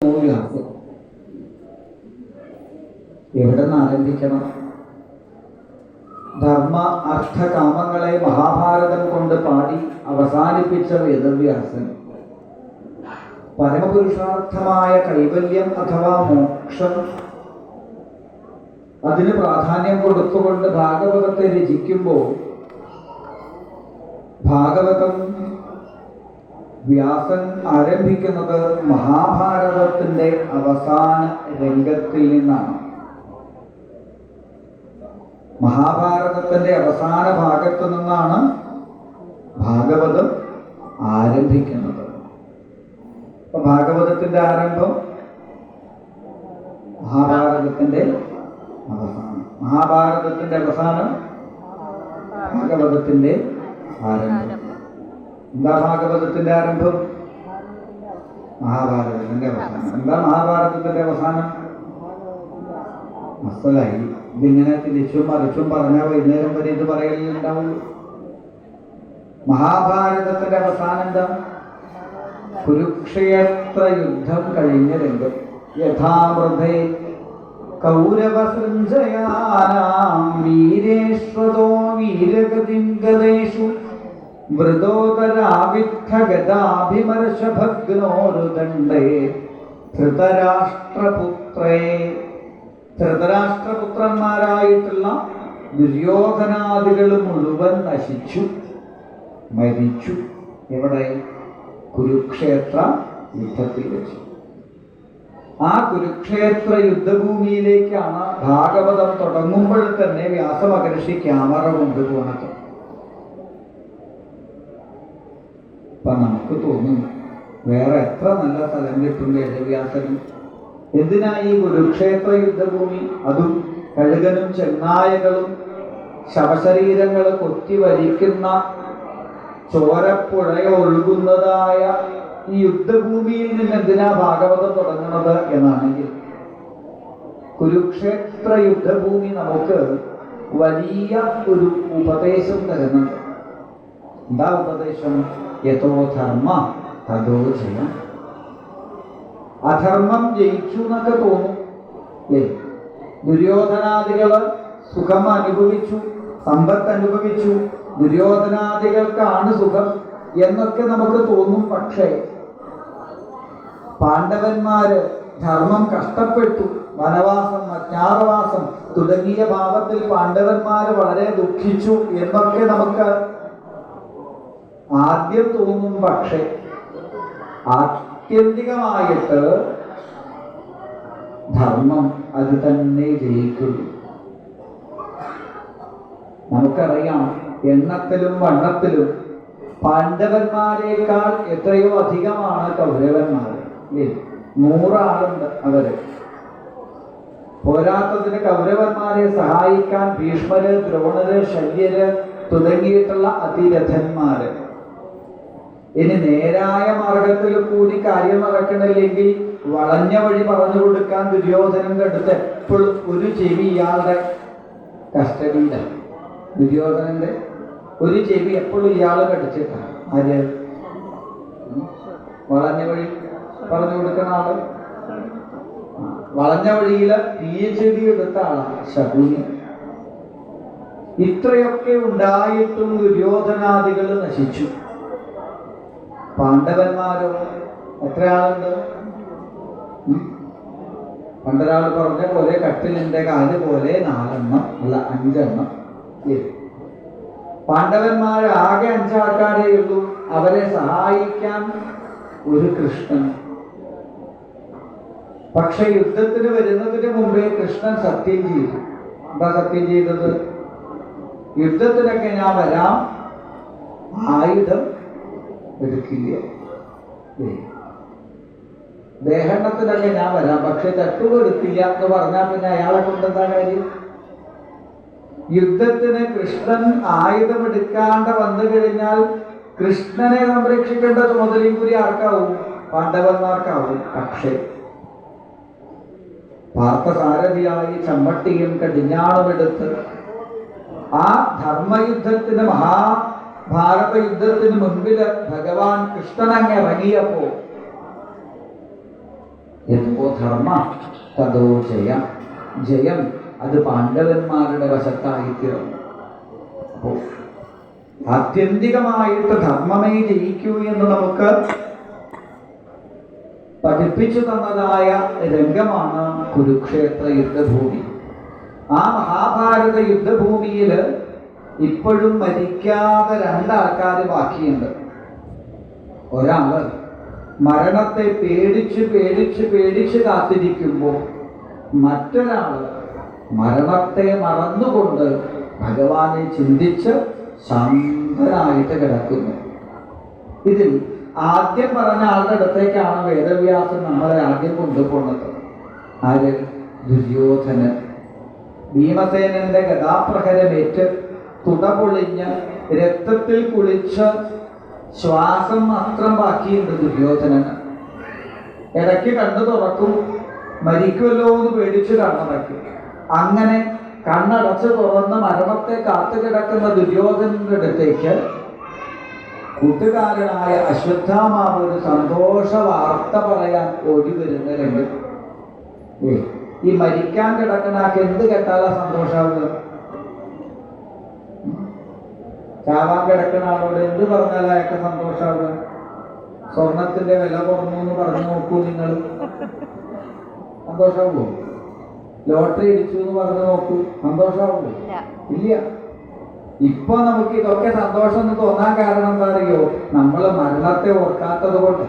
വ്യാസം എവിടെ നിന്ന് ആരംഭിക്കണം? ധർമ്മ അർത്ഥ കാമങ്ങളെ മഹാഭാരതം കൊണ്ട് പാടി അവസാനിപ്പിച്ച വേദവ്യാസൻ. പരമപുരുഷാർത്ഥമായ കൈവല്യം അഥവാ മോക്ഷം അതിന് പ്രാധാന്യം കൊടുത്തുകൊണ്ട് ഭാഗവതത്തെ രചിക്കുമ്പോൾ ഭാഗവതം വ്യാസൻ ആരംഭിക്കുന്നത് മഹാഭാരതത്തിന്റെ അവസാന രംഗത്തിൽ നിന്നാണ്. മഹാഭാരതത്തിന്റെ അവസാന ഭാഗത്ത് നിന്നാണ് ഭാഗവതം ആരംഭിക്കുന്നത്. അപ്പൊ ഭാഗവതത്തിന്റെ ആരംഭം മഹാഭാരതത്തിന്റെ അവസാനം. മഹാഭാരതത്തിന്റെ അവസാനം ഭാഗവതത്തിന്റെ ആരംഭം. എന്താ ഭാഗവതത്തിന്റെ ആരംഭം? മഹാഭാരതത്തിന്റെ അവസാനം. എന്താ മഹാഭാരതത്തിന്റെ അവസാനം? മനസ്സിലായി ഇതിങ്ങനെ തിരിച്ചും മറിച്ചും പറഞ്ഞാൽ വൈകുന്നേരം വരെ ഇത് പറയലുണ്ടാവുള്ളൂ മഹാഭാരതത്തിന്റെ അവസാനം എന്താ? കുരുക്ഷേത്ര യുദ്ധം കഴിഞ്ഞ രംഗം. യഥാമൃതേ കൗരവസൃഞ്ജയാനാം വീരേശ്വരോ വീരഗതിം മൃദോദരാവിദ്ധഗതാഭിമർശഭഗ്നോരുദണ്ഡേ ധൃതരാഷ്ട്രപുത്രേ. ധൃതരാഷ്ട്രപുത്രന്മാരായിട്ടുള്ള ദുര്യോധനാദികൾ മുഴുവൻ നശിച്ചു. മരിച്ചു. ഇവിടെ കുരുക്ഷേത്ര യുദ്ധത്തിൽ വെച്ച്. ആ കുരുക്ഷേത്ര യുദ്ധഭൂമിയിലേക്കാണ് ഭാഗവതം തുടങ്ങുമ്പോൾ തന്നെ വ്യാസമഹർഷി ക്യാമറ കൊണ്ടുപോകുന്നത് അപ്പൊ നമുക്ക് തോന്നും വേറെ എത്ര നല്ല സ്ഥലം കിട്ടും വേദവ്യാസനും എന്തിനാ ഈ കുരുക്ഷേത്ര യുദ്ധഭൂമി? അതും കഴുകനും ചെന്നായകളും ശവശരീരങ്ങൾ കൊത്തി വലിക്കുന്ന ചോരപ്പുഴ ഒഴുകുന്നതായ ഈ യുദ്ധഭൂമിയിൽ നിന്ന് എന്തിനാ ഭാഗവതം തുടങ്ങുന്നത് എന്നാണെങ്കിൽ കുരുക്ഷേത്ര യുദ്ധഭൂമി നമുക്ക് വലിയ ഒരു ഉപദേശം തരുന്നുണ്ട്. എന്താ ഉപദേശം തഥോ ജയം. അധർമ്മം ജയിച്ചു എന്നൊക്കെ തോന്നും. ദുര്യോധനാദികൾ സുഖം അനുഭവിച്ചു സമ്പത്ത് അനുഭവിച്ചു. ദുര്യോധനാദികൾക്കാണ് സുഖം എന്നൊക്കെ നമുക്ക് തോന്നും പക്ഷേ പാണ്ഡവന്മാര് ധർമ്മം കഷ്ടപ്പെട്ടു വനവാസം അജ്ഞാതവാസം തുടങ്ങിയ ഭാവത്തിൽ പാണ്ഡവന്മാര് വളരെ ദുഃഖിച്ചു എന്നൊക്കെ നമുക്ക് ആദ്യം തോന്നും പക്ഷേ ആത്യന്തികമായിട്ട് ധർമ്മം അത് തന്നെ ജയിക്കുന്നു. നമുക്കറിയാം എണ്ണത്തിലും വണ്ണത്തിലും പാണ്ഡവന്മാരെക്കാൾ എത്രയോ അധികമാണ് കൗരവന്മാർ നൂറാളുണ്ട് അവർ. പോരാത്തതിന് കൗരവന്മാരെ സഹായിക്കാൻ ഭീഷ്മര് ദ്രോണര് ശല്യര് തുടങ്ങിയിട്ടുള്ള അതിരഥന്മാര്. ഇനി നേരായ മാർഗത്തിൽ കൂടി കാര്യം നടക്കണില്ലെങ്കിൽ വളഞ്ഞ വഴി പറഞ്ഞു കൊടുക്കാൻ ദുര്യോധനം അടുത്ത് എപ്പോഴും ഒരു ചെവി ഇയാളുടെ കസ്റ്റഡിയിലാണ് ദുര്യോധനന്റെ ഒരു ചെവി എപ്പോഴും ഇയാൾ കടിച്ചിട്ടാണ് ആര് വളഞ്ഞ വഴി പറഞ്ഞു കൊടുക്കുന്ന ആൾ? വളഞ്ഞ വഴിയിൽ പി ഡി എടുത്ത ആളാണ് ശകുനി. ഇത്രയൊക്കെ ഉണ്ടായിട്ടും ദുര്യോധനാദികൾ നശിച്ചു. പാണ്ഡവന്മാരോ എത്ര ആളുണ്ട്? പണ്ടൊരാൾ പറഞ്ഞ പോലെ കട്ടിലിന്റെ കാൽ പോലെ നാലെണ്ണം അല്ല അഞ്ചെണ്ണം പാണ്ഡവന്മാരാകെ അഞ്ചാൾക്കാരേ ഉള്ളൂ. അവരെ സഹായിക്കാൻ ഒരു കൃഷ്ണൻ. പക്ഷെ യുദ്ധത്തിന് വരുന്നതിന് മുമ്പേ കൃഷ്ണൻ സത്യം ചെയ്തു. എന്താ സത്യം ചെയ്തത്? യുദ്ധത്തിനൊക്കെ ഞാൻ വരാം. ആയുധം എടുക്കില്ല. ഏ. ദേഹണ്ണത്തിനൊക്കെ ഞാൻ വരാം പക്ഷെ തട്ടുകൾ എടുക്കില്ല എന്ന് പറഞ്ഞാൽ പിന്നെ അയാളെ കൊണ്ടെന്താ കാര്യം? യുദ്ധത്തിന് കൃഷ്ണൻ ആയുധമെടുക്കാണ്ട് വന്നു കഴിഞ്ഞാൽ കൃഷ്ണനെ സംരക്ഷിക്കേണ്ട ചുമതലയും കൂടി ആർക്കാവും? പാണ്ഡവന്മാർക്കാവും. പക്ഷേ പാർത്ഥസാരഥിയായി ചമ്മട്ടിയും കടിഞ്ഞാണുമെടുത്ത് ആ ധർമ്മയുദ്ധത്തിന് മഹാഭാരത യുദ്ധത്തിന് മുൻപിൽ ഭഗവാൻ കൃഷ്ണൻ അങ്ങ് ഇറങ്ങിയപ്പോ ധർമ്മ? തതോ ജയം. ജയം. അത് പാണ്ഡവന്മാരുടെ വശത്തായി തീർന്നു. അപ്പോ ആത്യന്തികമായിട്ട് ധർമ്മമേ ജയിക്കൂ എന്ന് നമുക്ക് പഠിപ്പിച്ചു തന്നതായ രംഗമാണ് കുരുക്ഷേത്ര യുദ്ധഭൂമി. ആ മഹാഭാരത യുദ്ധഭൂമിയിൽ ഇപ്പോഴും മരിക്കാതെ രണ്ടാൾക്കാർ ബാക്കിയുണ്ട്. ഒരാൾ മരണത്തെ പേടിച്ച് പേടിച്ച് പേടിച്ച് കാത്തിരിക്കുമ്പോൾ മറ്റൊരാൾ മരണത്തെ മറന്നുകൊണ്ട് ഭഗവാനെ ചിന്തിച്ച് ശാന്തനായിട്ട് കിടക്കുന്നു. ഇതിൽ ആദ്യം പറഞ്ഞ ആളുടെ അടുത്തേക്കാണ് വേദവ്യാസൻ നമ്മളെ ആദ്യം കൊണ്ടുപോകുന്നത്. ആര്? ദുര്യോധനൻ. ഭീമസേനന്റെ ഗതാപ്രഹരമേറ്റ് തുടപൊളിഞ്ഞ് രക്തത്തിൽ കുളിച്ച ശ്വാസം മാത്രം ബാക്കിയുണ്ട് ദുര്യോധനന് ഇടയ്ക്ക് കണ്ണു തുറക്കും മരിക്കുമല്ലോ എന്ന് പേടിച്ച് കണ്ണടക്കും അങ്ങനെ കണ്ണടച്ച് തുറന്ന് മരണത്തെ കാത്തു കിടക്കുന്ന ദുര്യോധനന്റെ അടുത്തേക്ക് കൂട്ടുകാരനായ അശ്വത്ഥാമാവ് ഒരു സന്തോഷ വാർത്ത പറയാൻ ഓടി വരുന്ന രംഗം ഈ മരിക്കാൻ കിടക്കുന്ന ആൾക്ക് എന്ത് കേട്ടാലാ സന്തോഷാവുക ചാവാൻ കിടക്കുന്ന ആളോട് എന്ത് പറഞ്ഞാൽ അയാൾക്ക് സന്തോഷമാണ് സ്വർണത്തിന്റെ വില കുറഞ്ഞു എന്ന് പറഞ്ഞു നോക്കൂ നിങ്ങൾ. സന്തോഷാവൂ? ലോട്ടറി അടിച്ചു എന്ന് പറഞ്ഞു നോക്കൂ. സന്തോഷാവൂ? ഇല്ല. ഇപ്പൊ നമുക്ക് ഇതൊക്കെ സന്തോഷം എന്ന് തോന്നാൻ കാരണം എന്താ അറിയോ? നമ്മൾ മരണത്തെ ഓർക്കാത്തത് കൊണ്ട്.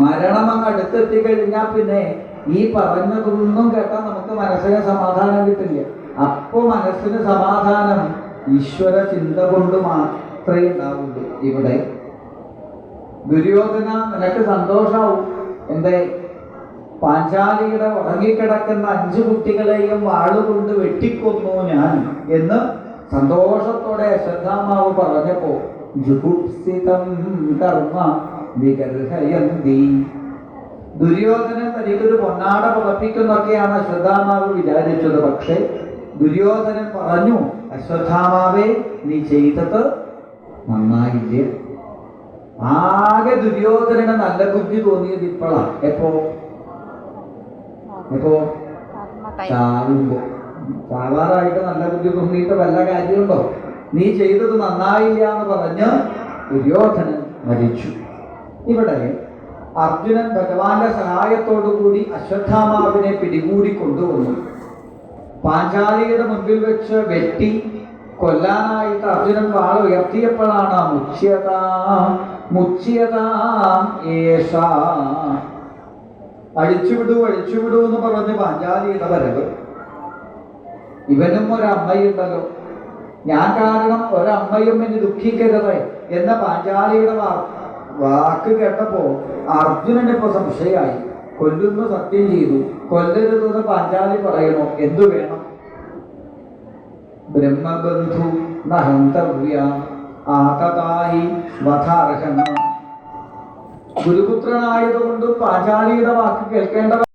മരണം അങ്ങ് അടുത്തെത്തി കഴിഞ്ഞാൽ പിന്നെ ഈ പറഞ്ഞതൊന്നും കേട്ടാൽ നമുക്ക് മനസ്സിന് സമാധാനം കിട്ടില്ല. അപ്പോൾ മനസ്സിന് സമാധാനം ഈശ്വര ചിന്ത കൊണ്ട് മാത്രമേ ഉണ്ടാവുള്ളൂ ഇവിടെ. ദുര്യോധന നിനക്ക് സന്തോഷാവും. എന്തേ പാഞ്ചാലിയുടെ ഉറങ്ങിക്കിടക്കുന്ന അഞ്ചു കുട്ടികളെയും വാളുകൊണ്ട് വെട്ടിക്കൊന്നു ഞാൻ എന്ന് സന്തോഷത്തോടെ അശ്വത്ഥാമാവ് പറഞ്ഞപ്പോ ദുര്യോധനൻ തനിക്കൊരു പൊന്നാട പുറപ്പിക്കുന്നൊക്കെയാണ് അശ്വത്ഥാമാവ് വിചാരിച്ചത്. പക്ഷേ ദുര്യോധനൻ പറഞ്ഞു അശ്വത്ഥാമാവേ നീ ചെയ്തത് നന്നായില്ല? ആകെ ദുര്യോധനന് നല്ല ബുദ്ധി തോന്നിയത് ഇപ്പോഴാ എപ്പോ? എപ്പോ? ചാവുമ്പോ. ചാവാറായിട്ട് നല്ല ബുദ്ധി തോന്നിയിട്ട് വല്ല കാര്യമുണ്ടോ? നീ ചെയ്തത് നന്നായില്ല എന്ന് പറഞ്ഞ് ദുര്യോധനൻ മരിച്ചു. ഇവിടെ അർജുനൻ ഭഗവാന്റെ സഹായത്തോടു കൂടി അശ്വത്ഥാമാവിനെ പിടികൂടി കൊണ്ടുവന്നു. പാഞ്ചാലിയുടെ മുൻപിൽ വെച്ച് വെട്ടി കൊല്ലാനായിട്ട് അർജുനൻ വാൾ ഉയർത്തിയപ്പോഴാണ് അഴിച്ചുവിടൂ അഴിച്ചുവിടൂ എന്ന് പറഞ്ഞ് പാഞ്ചാലിയുടെ വരവ്. ഇവനും ഒരമ്മയുണ്ടല്ലോ. ഞാൻ കാരണം ഒരമ്മയും എന്നെ ദുഃഖിക്കരുതേ എന്ന പാഞ്ചാലിയുടെ വാക്ക് കേട്ടപ്പോ അർജുനൻ ഇപ്പൊ സംശയമായി. കൊല്ലുന്നു സത്യം ചെയ്തു. കൊല്ലരുതെന്ന് പാഞ്ചാലി പറയണോ? എന്തു വേണം? ബ്രഹ്മബന്ധു നഹന്തവ്യ ആതതായി വധാർഹണ. ഗുരുപുത്രനായതുകൊണ്ട് പാഞ്ചാലിയുടെ വാക്ക് കേൾക്കേണ്ട